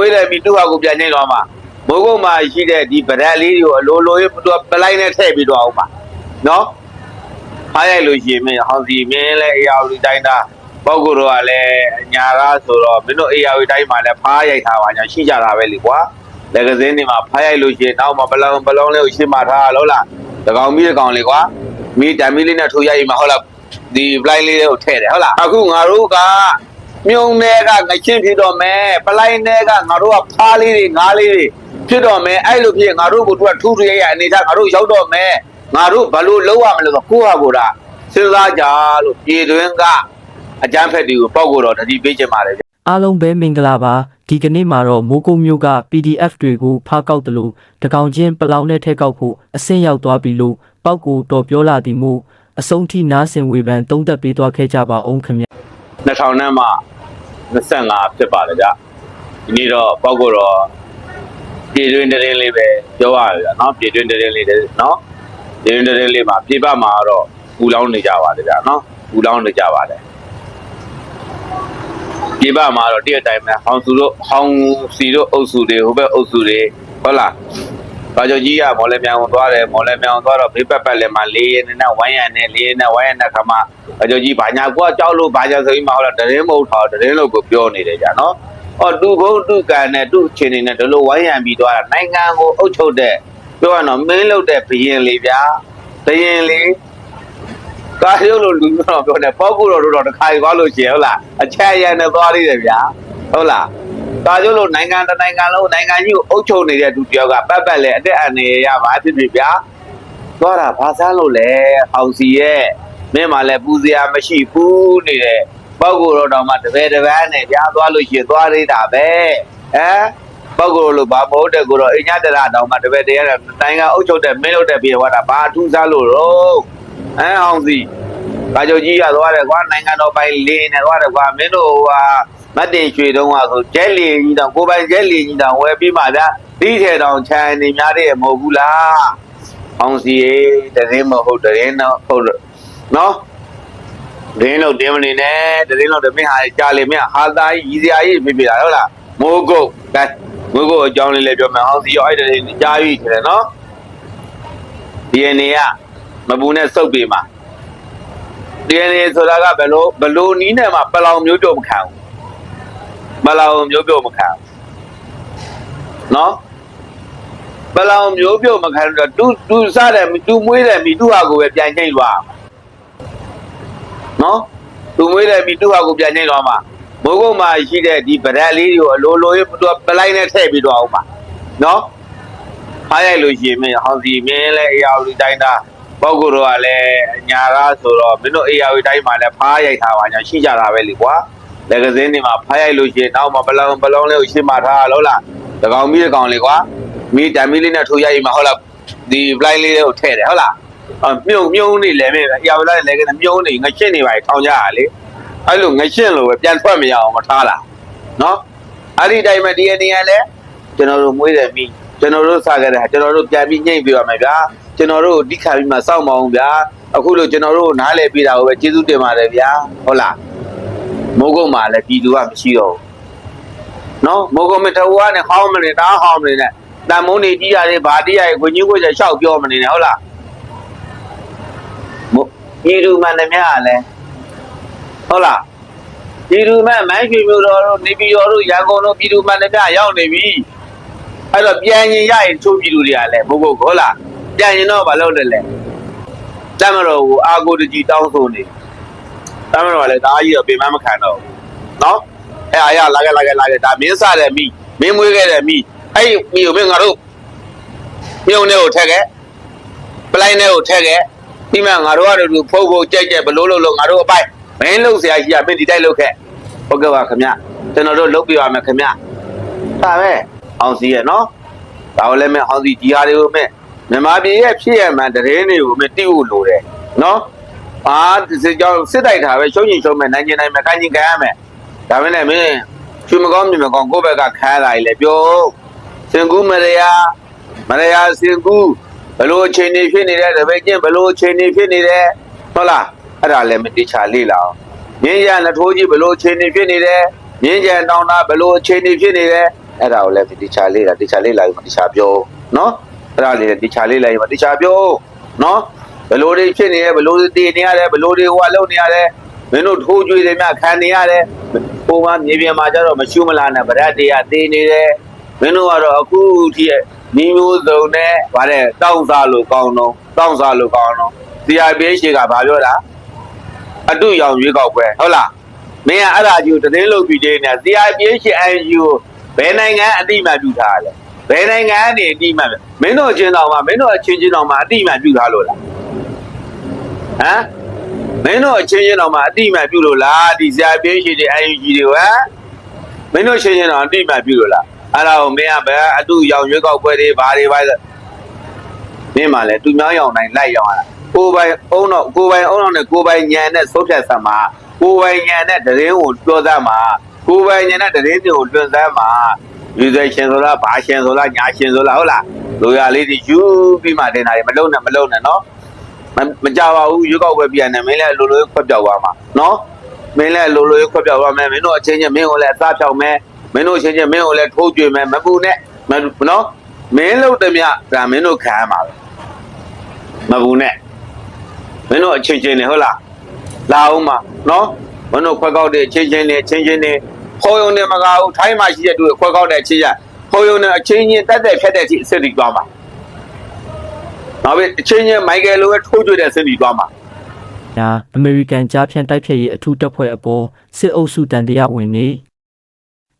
မွေးတယ်ပြီးသူ့ဟာကိုပြန်ချိန်သွားမှာမိုးကုတ်မှာရှိတဲ့ဒီဗရက်လေးတွေကိုအလိုလိုရေးသူကပလိုက်နဲ့ထည့်ပြီးတော့အောင်ပါနော်အားရိုက်လို့ရှိရင်မင်းဟောင်စီမင်းလည်းအေယာဝတီတိုင်းသားပေါက်ကိုတော့ကလည်းညာသားဆိုတော့မင်းတို့အေယာဝတီတိုင်းမှာလည်းဖားရိုက်ထားပါညာရှိကြတာပဲလေကွာလက်ကစင်းတွေမှာဖားရိုက်လို့ရှိရင်နောက်မှပလောင်ပလောင်လေးကိုရှင်းမထားလို့လားတကောင်မီးတကောင်လေးကွာမီးတံမီးလေးနဲ့ထိုးရိုက်မှာဟုတ်လားဒီ blind လေးကိုထည့်တယ်ဟုတ်လားအခုငါတို့က မြုံတွေကငချင်းဖြစ်တော့မယ်ပလိုက်တွေကငါတို့ကဖားလေးတွေငားလေးတွေဖြစ်တော့မယ်အဲ့လိုဖြစ်ငါတို့ကသူကထူးထူးရရအနေထားငါတို့ရောက်တော့မယ်ငါတို့ဘလို့လုံးရမလဲဆိုကိုယ့်ဟာကိုယ်ကစဉ်းစားကြလို့ပြည်တွင်းကအကြမ်းဖက်တွေကိုပောက်ကိုတော့တတိပေးချင်ပါတယ်ဗျအားလုံးပဲမင်္ဂလာပါဒီကနေ့မှာတော့မိုးကုတ်မျိုးက PDF တွေကိုဖားကောက်တယ်လို့တကောင်ချင်းပလောင်နဲ့ထက်ကောက်ဖို့အဆင့်ရောက်သွားပြီလို့ပောက်ကိုတော်ပြောလာသည်မို့အဆုံးထိနားဆင်ဝေဖန်သုံးသပ်ပေးသွားခဲ့ကြပါအောင်ခင်ဗျ 2000နဲ့မှ25ဖြစ်ပါလေကြဒီနေ့တော့ပေါက်ကိုတော့ပြည်တွင်းတရင်လေးပဲပြောရတယ်ကြနော်ပြည်တွင်းတရင်လေးတဲ့နော်ပြည်တွင်းတရင်လေးမှာပြည်ပမှာတော့ပူလောင်းနေကြပါလေကြနော်ပူလောင်းနေကြပါလေပြည်ပမှာတော့တည့်အတိုင်းမှာဟောင်စုတို့ဟောင်စီတို့အုပ်စုတွေဟိုဘက်အုပ်စုတွေဟုတ်လား ဘာကြောင့်ကြီးကမော်လဲမြောင်သွားတယ်မော်လဲမြောင်သွားတော့ဘေးပတ်ပတ်လည်းမှလေးရင်းနဲ့ဝိုင်းရံနဲ့လေးရင်းနဲ့ဝိုင်းရံတဲ့ခါမှာဘာကြောင့်ကြီးဘာညာကွာကြောက်လို့ဘာကြောင့်ဆိုပြီးမှဟုတ်လားတရင်မဟုတ်တော့တရင်လို့ကိုပြောနေတယ်ကြာနော်အော်တူဘုံတူကန်နဲ့တူချင်းနေနဲ့ဒီလိုဝိုင်းရံပြီးသွားတာနိုင်ငံကိုအုပ်ချုပ်တဲ့ပြောရတော့မင်းလုပ်တဲ့ဘရင်လေးဗျာဘရင်လေးကာရုပ်လို့လူမျိုးတော့ပြောတယ်ပေါ့ကူတော်တို့တော့တစ်ခါသွားလို့ရှိရင်ဟုတ်လားအချက်ရံနဲ့သွားသေးတယ်ဗျာဟုတ်လား ကာရုပ်လို့နိုင်ငံတစ်နိုင်ငံလုံးနိုင်ငံကြီးကိုအုပ်ချုပ်နေတဲ့သူတယောက်ကပတ်ပတ်လဲအတက်အနေရပါဖြစ်ဖြစ်ဗျာသွားတာဘာစားလို့လဲဟောင်စီရဲ့မင်းမှလည်းပူစရာမရှိဘူးနေတဲ့ပေါ့ကူတော်တော်မှတပည့်တပန်းနဲ့ဗျာသွားလို့ရှိရင်သွားသေးတာပဲဟမ်ပေါ့ကူလို့ဘာမဟုတ်တဲ့ကိုတော့အညတရတောင်မှတပည့်တရနိုင်ငံအုပ်ချုပ်တဲ့မင်းလုပ်တဲ့ပြေဟောတာဘာထူးစားလို့တော့အဲအောင်စီကာကြိုကြီးရသွားတယ်ကွာနိုင်ငံတော်ပိုင်လေးနဲ့သွားတယ်ကွာမင်းတို့ဟာ မတ်တင်ရွှေတုံးကဆိုကျဲလီကြီးတောင်ကိုပိုင်ကျဲလီကြီးတောင်ဝယ်ပြီးမှဗျာဒီထဲတောင်ခြံနေများတဲ့မဟုတ်ဘူးလားအောင်စီရေတရင်မဟုတ်တရင်တော့ဟုတ်နော်ဒင်းလို့တင်းမနေနဲ့ဒင်းလို့တမင်းဟာကြားလေမင်းဟာသားကြီးရီစရာကြီးဖြစ်ဖြစ်လာဟုတ်လားမိုးကုတ်ကဲမိုးကုတ်အကြောင်းလေးလည်းပြောမယ်အောင်စီရောအဲ့တရင်ကြားပြီတယ်နော်ဒီနေကမပူနဲ့စုပ်ပေးမှာ DNA ဆိုတာကဘယ်လိုဘယ်လိုနီးနဲ့မှပလောင်မျိုးပြုတ်မခံဘူးပ လောင်မျိုးပြုတ်မခံဘူးနော်ပလောင်မျိုးပြုတ်မခံတော့တူတူစားတယ်တူမွေးတယ်မိတူဟာကိုပဲပြန်ချိန်သွားနော်တူမွေးတယ်မိတူဟာကိုပြန်ချိန်သွားမှာမိုးကုတ်မှာရှိတဲ့ဒီဗရက်လေးတွေကိုအလိုလိုရေးသူကပလိုက်နဲ့ထည့်ပြီးတော့အောင်ပါနော်အားရိုက်လို့ရှိရင်မင်းဟောင်စီမင်းလည်းအေယာဝတီတိုင်းသားပေါက်ကိုတော့ကလည်းညာသားဆိုတော့မင်းတို့အေယာဝတီတိုင်းမှာလည်းဖားရိုက်ထားပါညာရှိကြတာပဲလေကွာ လက်ကစင်းတွေမှာဖားရိုက်လို့ရှိရင်နောက်မှပလောင်ပလောင်လေးကိုရှင်းမထားလို့လားတကောင်မီးတကောင်လေးကွာမီးတံမီးလေးနဲ့ထိုးရိုက်မှာဟုတ်လားဒီ blind လေးကိုထည့်တယ်ဟုတ်လားအမြုံမြုံနေလဲမေးအေယာဝတီတိုင်းလည်းကမြုံနေငရှင်းနေပါထောင်ကြရလေအဲ့လိုငရှင်းလို့ပဲပြန်ထွက်မရအောင်မထားလားနော်အဲ့ဒီတိုင်းမှာဒီအနေနဲ့လည်းကျွန်တော်တို့မွေးတယ်မီးကျွန်တော်တို့စားကြတဲ့ဟာကျွန်တော်တို့ပြန်ပြီးညှိပြပါမယ်ဗျာကျွန်တော်တို့ဒီခါပြီးမှစောင့်မအောင်ဗျာအခုလို့ကျွန်တော်တို့နားလည်ပြတာကိုပဲကျေးဇူးတင်ပါတယ်ဗျာဟုတ်လား မိုးကုတ်မှာလည်းပြည်သူကမရှိတော့ဘူးနော်မိုးကုတ်မထဝါနဲ့ဟောင်းမနေတာဟောင်းမနေနဲ့တန်မုန်းနေကြီးရတယ်ဗာတိရရဲ့ကိုကြီးကိုကြီးရှောက်ပြောမနေနဲ့ဟုတ်လားမို့ပြည်သူမှန်တယ်များလည်းဟုတ်လားပြည်သူမှန်မိုင်းရွှေမျိုးတော်တို့နေပြည်တော်တို့ရန်ကုန်တို့ပြည်သူမှန်တယ်များရောက်နေပြီအဲ့တော့ပြန်ရင်ရရင်ချိုးပြည်သူတွေကလည်းမိုးကုတ်ဟုတ်လားပြန်ရင်တော့မလုပ်တယ်လေတမတော်ကိုအာကိုတကြီးတောင်းဆိုနေတ ဒါမှမဟုတ်လည်းဒါကြီးတော့ပြင်မမခံတော့ဘူးနော်အဲ့အရာလာခဲ့လာခဲ့လာခဲ့ဒါမင်းစားတယ်မိမင်းမွေးခဲ့တယ်မိအဲ့မိကိုမင်းငါတို့မြုံနဲ့ကိုထက်ခဲ့ပလိုက်နဲ့ကိုထက်ခဲ့ပြီးမှငါတို့ကတော့ဖုတ်ဖုတ်ကြိုက်ကြိုက်ဘလို့လို့လို့ငါတို့အပိုက်မင်းလှုပ်ဆရာကြီးကမင်းဒီတိုက်လှုပ်ခဲ့ဟုတ်ကဲ့ပါခင်ဗျကျွန်တော်တို့လှုပ်ပြပါမယ်ခင်ဗျဒါပဲအောင်စီရဲ့နော်ဒါကိုလည်းမင်းအောင်စီဒီဟာတွေကိုမင်းမြန်မာပြည်ရဲ့ဖြစ်ရမှန်တရင်တွေကိုမင်းတိဖို့လိုတယ်နော် အာဒီကြောင့်စစ်တိုက်တာပဲရှုံးရင်ရှုံးမယ်နိုင်ကျင်နိုင်မယ်ခံကျင်ခံရမယ်။ဒါပဲနဲ့မင်းချွေမကောင်းမြင်မကောင်းကိုယ့်ဘက်ကခါရတာကြီးလေပြောစင်ကူးမရယာမရယာစင်ကူးဘလို့အချိန်နေဖြစ်နေတဲ့တပည့်ချင်းဘလို့အချိန်နေဖြစ်နေတယ်ဟုတ်လားအဲ့ဒါလည်းမတိချာလေ့လာအောင်မြင်းရနထိုးကြီးဘလို့အချိန်နေဖြစ်နေတယ်မြင်းကြံတောင်းတာဘလို့အချိန်နေဖြစ်နေတယ်အဲ့ဒါကိုလည်းဒီချာလေးတာဒီချာလေးလာပြီးဒီချာပြောနော်အဲ့ဒါလေးဒီချာလေးလာပြီးဒီချာပြောနော် ဘယ်လိုတွေဖြစ်နေရဲဘယ်လိုတွေတည်နေရတယ်ဘယ်လိုတွေဟိုကလုံနေရတယ်မင်းတို့ထိုးကြွေးတွေများခံနေရတယ်ဟိုမှာမြေပြင်မှာကျတော့မရှုမလာနဲ့ဗရက်တွေကတည်နေတယ်မင်းတို့ကတော့အခုထိညီမျိုးစုံနဲ့ဗါတဲ့တောင်းစားလို့ကောင်းတော့တောင်းစားလို့ကောင်းတော့ CRPH ကဘာပြောတာအတူရောင်ရွေးကောက်ပွဲဟုတ်လားမင်းကအဲ့ဒါကြီးကိုတင်းလုပ်ပြီးနေ CRPH INGO ဘယ်နိုင်ငံအတိအမှပြုထားလဲဘယ်နိုင်ငံကနေအတိအမှမင်းတို့အချင်းတော်မှာမင်းတို့အချင်းချင်းတော်မှာအတိအမှပြုထားလို့လား ဟမ်မင်းတို့အချင်းချင်းတော်မှာအတိအမှပြုလို့လားဒီ CRPH တွေ ING တွေဟမ်မင်းတို့ချင်းချင်းတော်အတိအမှပြုလို့လားအဲ့ဒါကိုမင်းကဘယ်အတူရောင်ရွေးကောက်ပွဲတွေဘာတွေဘာလဲမင်းမှလည်းသူများရောင်တိုင်းလိုက်ရောင်ရတာကိုယ်ပိုင်အုံတော့ကိုယ်ပိုင်အုံတော့နဲ့ကိုယ်ပိုင်ညံနဲ့ဆုတ်ဖြတ်ဆက်မှာကိုယ်ပိုင်ညံနဲ့တရင်ကိုပြောသမှာကိုယ်ပိုင်ညံနဲ့တရင်တွေကိုတွင်သမ်းမှာယူဇရှင်ဆိုလားဘာရှင်ဆိုလားညာရှင်ဆိုလားဟုတ်လားလူရလေးတွေယူပြီးမှတင်တာတွေမလုံးနဲ့မလုံးနဲ့နော် မမကြပါဘူးရွေးကောက်ပွဲပြန်နေမင်းလည်းလိုလိုခွက်ပြောက်သွားမှာနော်မင်းလည်းလိုလိုခွက်ပြောက်သွားမယ်မင်းတို့အချင်းချင်းမင်းကိုလည်းအစားဖြောက်မယ်မင်းတို့အချင်းချင်းမင်းကိုလည်းထိုးကြွေမယ်မပူနဲ့မနော်မင်းလို့တည်းမြဒါမင်းတို့ခံရမှာပဲမပူနဲ့မင်းတို့အချင်းချင်းနေဟုတ်လားလာအောင်မှာနော်မင်းတို့ခွက်ကောက်တဲ့အချင်းချင်းနေအချင်းချင်းနေခေါ်ယုံနေမကဘူးထိုင်းမှာရှိတဲ့သူခွက်ကောက်တဲ့အချင်းချင်းခေါ်ယုံနေအချင်းချင်းတက်တက်ဖြတ်တဲ့အထိအစ်စ်တွေသွားမှာ နောက်ပြီးအချင်းချင်းမိုက်ကယ်လိုပဲထိုးကြွတဲ့စင်တီသွားမှာညာအမေရိကန်ကြားဖြန့်တိုက်ဖြတ်ရေးအထူးတပ်ဖွဲ့အပေါ်စစ်အုပ်စုတန်တရားဝင်နေ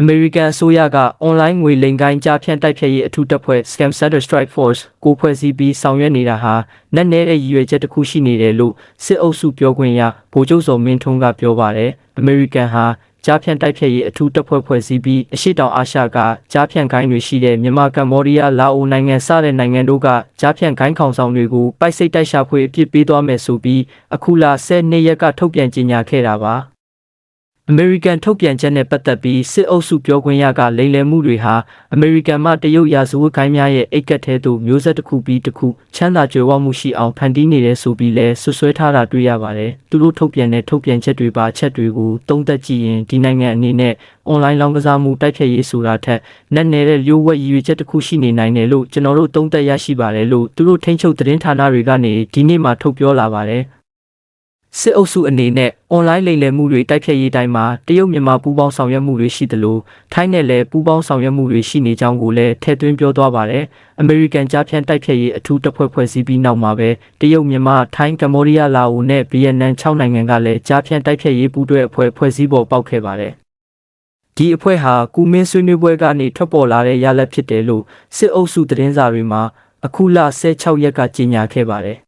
အမေရိကန်အစိုးရကအွန်လိုင်းငွေလိမ်ကိုင်းကြားဖြန့်တိုက်ဖြတ်ရေးအထူးတပ်ဖွဲ့ Scam Center Strike Force ကိုဖွဲ့စည်းပြီးဆောင်ရွက်နေတာဟာနက်နဲတဲ့ရည်ရွယ်ချက်တစ်ခုရှိနေတယ်လို့စစ်အုပ်စုပြောခွင့်ရဗိုလ်ချုပ်စောမင်းထွန်းကပြောပါတယ်အမေရိကန်ဟာ ကြားဖြန့်တိုက်ဖြတ်ရေးအထူးတပ်ဖွဲ့ဖွဲ့စည်းပြီးအရှိတောင်အာရှကကြားဖြန့်ကိုင်းတွေရှိတဲ့မြန်မာကမ္ဘောဒီးယားလာအိုနိုင်ငံစတဲ့နိုင်ငံတို့ကကြားဖြန့်ကိုင်းခေါင်ဆောင်တွေကိုပိုက်စိတ်တိုက်ရှာဖွေအဖြစ်ပေးသွားမယ်ဆိုပြီးအခုလာ12ရက်ကထုတ်ပြန်ကြေညာခဲ့တာပါ အမေရိကန်ထုတ်ပြန်ချက်နဲ့ပတ်သက်ပြီးစစ်အုပ်စုပြောခွင့်ရကလိမ်လည်မှုတွေဟာအမေရိကန်မှတရုတ်ရာဇဝတ်ခိုင်းများရဲ့အိတ်ကက်ထဲသို့မျိုးဆက်တစ်ခုပြီးတစ်ခုချမ်းသာကြွယ်ဝမှုရှိအောင်ဖန်တီးနေတယ်ဆိုပြီးလဲဆွဆွဲထားတာတွေ့ရပါတယ်။သူတို့ထုတ်ပြန်တဲ့ထုတ်ပြန်ချက်တွေပါချက်တွေကိုသုံးသပ်ကြည့်ရင်ဒီနိုင်ငံအနေနဲ့အွန်လိုင်းလောင်းကစားမှုတိုက်ဖျက်ရေးဆိုတာထက်နက်နယ်တဲ့လျှို့ဝှက်ရည်ရွယ်ချက်တစ်ခုရှိနေနိုင်တယ်လို့ကျွန်တော်တို့သုံးသပ်ရရှိပါတယ်လို့သူတို့ထိန်းချုပ်သတင်းဌာနတွေကနေဒီနေ့မှထုတ်ပြောလာပါတယ်။ စစ်အုပ်စုအနေနဲ့အွန်လိုင်းလိမ်လည်မှုတွေတိုက်ဖျက်ရေးတိုင်းမှာတရုတ်မြန်မာပူးပေါင်းဆောင်ရွက်မှုတွေရှိသလိုထိုင်းနဲ့လည်းပူးပေါင်းဆောင်ရွက်မှုတွေရှိနေကြောင်းကိုလည်းထည့်သွင်းပြောသွားပါတယ်။အမေရိကန်ကြားဖြန့်တိုက်ဖျက်ရေးအထူးတပ်ဖွဲ့ဖွဲ့စည်းပြီးနောက်မှာပဲတရုတ်မြန်မာထိုင်းကမ္ဘောဒီးယားလာအိုနဲ့ဗီယက်နမ်6နိုင်ငံကလည်းကြားဖြန့်တိုက်ဖျက်ရေးပူးတွဲအဖွဲ့ဖွဲ့စည်းပေါ်ပေါက်ခဲ့ပါတယ်။ဒီအဖွဲ့ဟာကုမင်းဆွေးနွေးပွဲကနေထွက်ပေါ်လာတဲ့ရလဒ်ဖြစ်တယ်လို့စစ်အုပ်စုသတင်းစာတွေမှာအခုလ16ရက်ကကြေညာခဲ့ပါတယ်။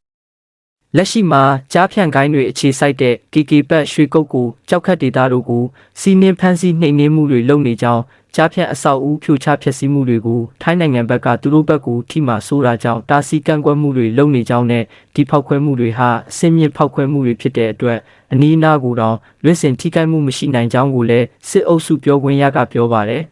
လက်ရှိမှာကြားဖြန့်ကိုင်းတွေအခြေစိုက်တဲ့ KK ပတ်ရွှေကုတ်ကိုကြောက်ခတ်ဒေတာတို့ကိုစီးနှင်းဖမ်းဆီးနှိမ်နင်းမှုတွေလုပ်နေကြောင်းကြားဖြန့်အဆောက်အဦဖြိုချဖျက်ဆီးမှုတွေကိုထိုင်းနိုင်ငံဘက်ကသူတို့ဘက်ကိုထိမှဆိုးတာကြောင့်တာစီကန့်ကွက်မှုတွေလုပ်နေကြောင်းနဲ့ဒီဖောက်ခွဲမှုတွေဟာအစင်းမြင့်ဖောက်ခွဲမှုတွေဖြစ်တဲ့အတွက်အနီးအနားကိုတော့လွင့်စင်ထိခိုက်မှုမရှိနိုင်ကြောင်းကိုလည်းစစ်အုပ်စုပြောခွင့်ရကပြောပါတယ်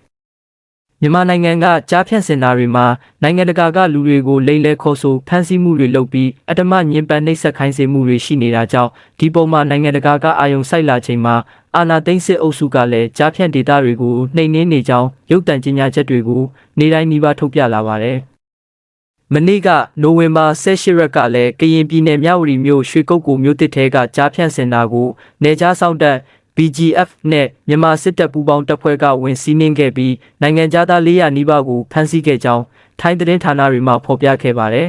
မြန်မာနိုင်ငံကကြားဖြန့်စင်တာတွေမှာနိုင်ငံတကာကလူတွေကိုလိမ်လည်ခေါ်ဆိုဖမ်းဆီးမှုတွေလုပ်ပြီးအတ္တမညင်ပန်းနှိပ်စက်ခိုင်းစေမှုတွေရှိနေတာကြောင့်ဒီပုံမှာနိုင်ငံတကာကအာယုံစိုက်လာချိန်မှာအာနာသိန်းစစ်အုပ်စုကလည်းကြားဖြန့်ဒေတာတွေကိုနှိမ်နင်းနေကြောင်းရုပ်တံကြေညာချက်တွေကိုနေတိုင်းနှီးပါထုတ်ပြလာပါတယ်။မနေ့ကနိုဝင်ဘာ16ရက်ကလည်းကရင်ပြည်နယ်မြဝတီမြို့ရွှေကုတ်ကူမြို့တစ်ထဲကကြားဖြန့်စင်တာကိုနေကြားဆောင်တက် BGF နဲ့မြန်မာစစ်တပ်ပူးပေါင်းတပ်ဖွဲ့ကဝင်စီးနှင်းခဲ့ပြီးနိုင်ငံသား400နီးပါးကိုဖမ်းဆီးခဲ့ကြောင်းထိုင်းသတင်းဌာနတွေမှဖော်ပြခဲ့ပါတယ်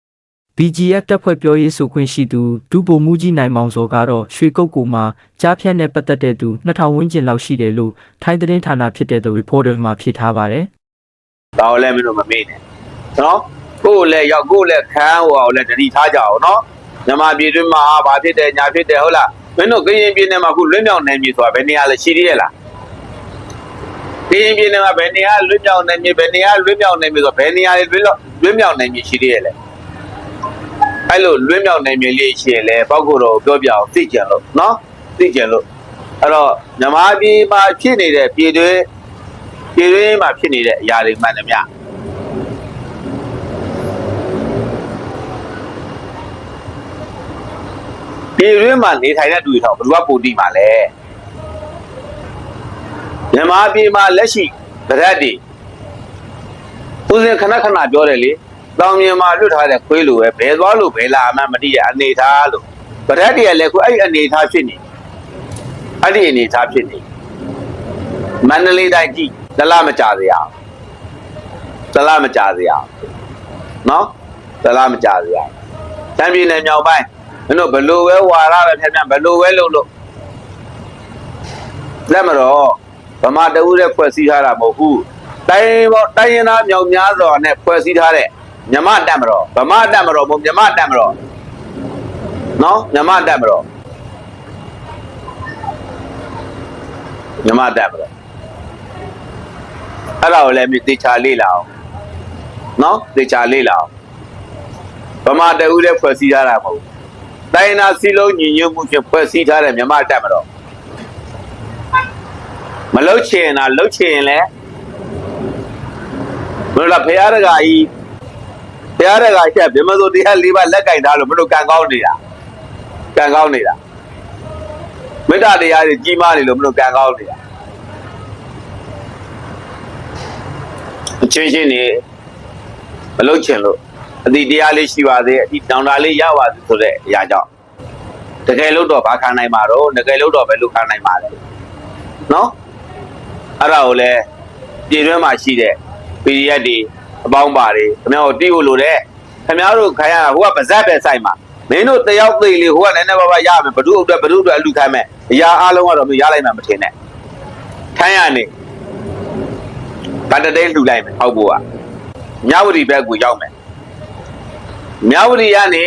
။ BGF တပ်ဖွဲ့ပြောရေးဆိုခွင့်ရှိသူဒုဗိုလ်မှူးကြီးနိုင်မောင်စောကတော့ရွှေကုတ်ကူမှာကြားဖြတ်နဲ့ပတ်သက်တဲ့သူ2000ဝန်းကျင်လောက်ရှိတယ်လို့ထိုင်းသတင်းဌာနဖြစ်တဲ့ The Reporter မှာဖြေထားပါတယ်။ဒါကိုလည်းမင်းတို့မမေ့နဲ့နော်ကိုယ်လည်းရောက်ကိုယ်လည်းခန်းဟိုအောင်လည်းတတိထားကြအောင်နော်မြန်မာပြည်တွင်းမှာဘာဖြစ်တယ်ညာဖြစ်တယ်ဟုတ်လား မင်းတို့ကရင်ပြည်နယ်မှာခုလွတ်မြောက်နေပြီဆိုတာဘယ်နေရာလဲရှိသေးရဲ့လားကရင်ပြည်နယ်မှာဘယ်နေရာလွတ်မြောက်နေပြီဘယ်နေရာလွတ်မြောက်နေပြီဆိုဘယ်နေရာလွတ်လွတ်မြောက်နေပြီရှိသေးရဲ့လဲအဲ့လိုလွတ်မြောက်နေပြီလေးရှိရင်လေပောက်ကိုတော့ပြောပြအောင်သိကြလို့နော်သိကြလို့အဲ့တော့မြန်မာပြည်မှာဖြစ်နေတဲ့ပြည်တွင်းပြည်တွင်းမှာဖြစ်နေတဲ့အရာတွေမှန်တယ်များ ပြည်တွင်းမှာနေထိုင်တဲ့လူတွေတော့ဘယ်သူကပိုတိမှာလဲမြန်မာပြည်မှာလက်ရှိဗရက်တွေဦးစင်ခဏခဏပြောတယ်လေတောင်မြင်မှာလွတ်ထားတဲ့ခွေးလိုပဲဘယ်သွားလို့ဘယ်လာမှမသိရအနေထားလို့ဗရက်တည်းကလည်းခုအဲ့အနေထားဖြစ်နေအဲ့ဒီအနေထားဖြစ်နေမန္တလေးတိုင်းကြည့်တလားမကြစေရအောင်တလားမကြစေရအောင်နော်တလားမကြစေရအောင်တံပြည်နယ်မြောက်ပိုင်း မင်းတို့ဘလို့ပဲဝါရပဲဖြတ်ဖြတ်ဘလို့ပဲလုပ်လို့လက်မတော့ဗမာတဦးတဲ့ဖွဲ့စည်းထားတာမဟုတ်ဘူးတိုင်းပေါ်တိုင်းရင်သားမြောက်များစွာနဲ့ဖွဲ့စည်းထားတဲ့မြမတက်မတော်ဗမာတက်မတော်မဟုတ်မြမတက်မတော်နော်မြမတက်မတော်မြမတက်မတော်အဲ့ဒါကိုလည်းမြတေချာလေးလာအောင်နော်တေချာလေးလာအောင်ဗမာတဦးတဲ့ဖွဲ့စည်းထားတာမဟုတ်ဘူး တိုင်းနာစီလုံးညီညွတ်မှုဖြင့်ဖွဲ့စည်းထားတဲ့မြမတက်မတော်မလုတ်ချင်တာလုတ်ချင်ရင်လည်းဘယ်လိုလဲဖရာတကာကြီးဖရာတကာချက်ဗြဟ္မစိုးတရား၄ပါးလက်ကင်ထားလို့မလို့ကံကောင်းနေတာကံကောင်းနေတာမေတ္တာတရားတွေကြီးမားနေလို့မလို့ကံကောင်းနေတာအချင်းချင်းနေမလုတ်ချင်လို့ အတိတရားလေးရှိပါသေးအတိတောင်တာလေးရပါသေးဆိုတဲ့အရာကြောင့်တကယ်လို့တော့ဘာခံနိုင်မှာတော့တကယ်လို့တော့ဘယ်လိုခံနိုင်မှာလဲနော်အဲ့ဒါကိုလည်းပြည်တွင်းမှာရှိတဲ့ PDF တွေအပေါင်းပါတွေခင်ဗျားတို့တီးဖို့လိုတဲ့ခင်ဗျားတို့ခိုင်းရတာဟိုကပါဇက်ပဲစိုက်မှာမင်းတို့တယောက်သိလေဟိုကလည်းနည်းနည်းပါးပါးရမယ်ဘဒုအတွက်ဘဒုအတွက်အလူခိုင်းမယ်အရာအားလုံးကတော့မင်းရလိုက်မှမထင်နဲ့ထိုင်းရနေဗတ်တသိန်းလှူလိုက်မယ်ဟောက်ဖို့ကမြဝတီဘက်ကိုရောက်မယ် မြဝတီကနေ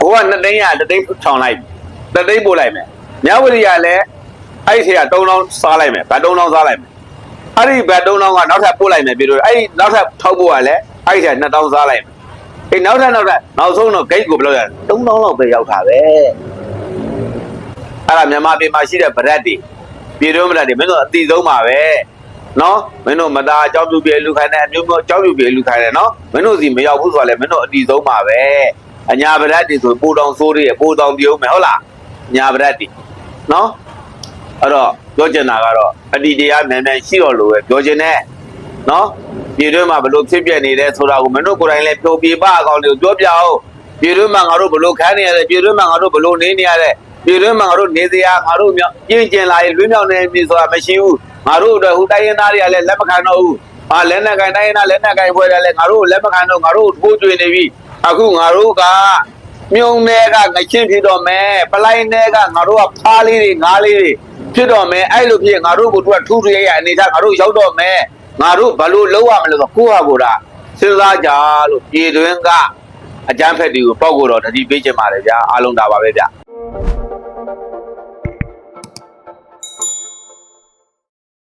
ဟိုကနှစ်သိန်းရတစ်သိန်းထောင်လိုက်တစ်သိန်းပို့လိုက်မယ်မြဝတီကလည်းအဲ့ဒီထဲက3000စားလိုက်မယ်ဗတ်3000စားလိုက်မယ်အဲ့ဒီဗတ်3000ကနောက်ထပ်ပို့လိုက်မယ်ပြီးတော့အဲ့ဒီနောက်ထပ်ထောက်ဖို့ကလည်းအဲ့ဒီထဲ2000စားလိုက်မယ်အေးနောက်ထပ်နောက်ထပ်နောက်ဆုံးတော့ဂိတ်ကိုဘယ်လိုရ3000လောက်ပဲရောက်တာပဲအဲ့ဒါမြန်မာပြည်မှာရှိတဲ့ဗရက်တွေပြည်တွင်းဗရက်တွေမင်းတို့အတိဆုံးပါပဲ နော်မင်းတို့မသားအကြောင်းပြုပြလူခိုင်းတဲ့အမျိုးမျိုးအကြောင်းပြုပြလူခိုင်းတယ်နော်မင်းတို့စီမရောက်ဘူးဆိုတော့လေမင်းတို့အတိဆုံးပါပဲအညာဗရက်တွေဆိုပိုတောင်ဆိုးတွေပိုတောင်ပြုံးမယ်ဟုတ်လားညာဗရက်တွေနော်အဲ့တော့ပြောချင်တာကတော့အတ္တိတရားမြန်မြန်ရှိတော်လို့ပဲပြောချင်တယ်နော်ပြည်တွင်းမှာဘလို့ဖြစ်ပြနေတယ်ဆိုတာကိုမင်းတို့ကိုယ်တိုင်လည်းဖြိုပြပအကောင်တွေကိုပြောပြအောင်ပြည်တွင်းမှာငါတို့ဘလို့ခန်းနေရတယ်ပြည်တွင်းမှာငါတို့ဘလို့နေနေရတယ်ပြည်တွင်းမှာငါတို့နေစရာငါတို့မြောက်ပြင်းကျင်လာရင်လွှင်းမြောက်နေပြီဆိုတာမရှိဘူး ငါတို့အတွက်ဟိုတိုင်းရင်းသားတွေကလည်းလက်မခံတော့ဘူးဟာလက်နဲ့ကန်တိုင်းရင်းသားလက်နဲ့ကန်ဖွဲ့တယ်လည်းငါတို့လက်မခံတော့ငါတို့ထိုးကျွေနေပြီအခုငါတို့ကမြုံတွေကငချင်းဖြစ်တော့မယ်ပလိုင်းတွေကငါတို့ကဖားလေးတွေငားလေးတွေဖြစ်တော့မယ်အဲ့လိုဖြစ်ငါတို့ကိုသူကထူးထူးရရအနေထားငါတို့ရောက်တော့မယ်ငါတို့ဘလို့လုံးရမလဲဆိုကိုယ့်ဟာကိုယ်တာစဉ်းစားကြလို့ပြည်တွင်းကအကြမ်းဖက်တွေကိုပောက်ကိုတော့တတိပေးချင်ပါတယ်ဗျာအားလုံးဒါပါပဲဗျာ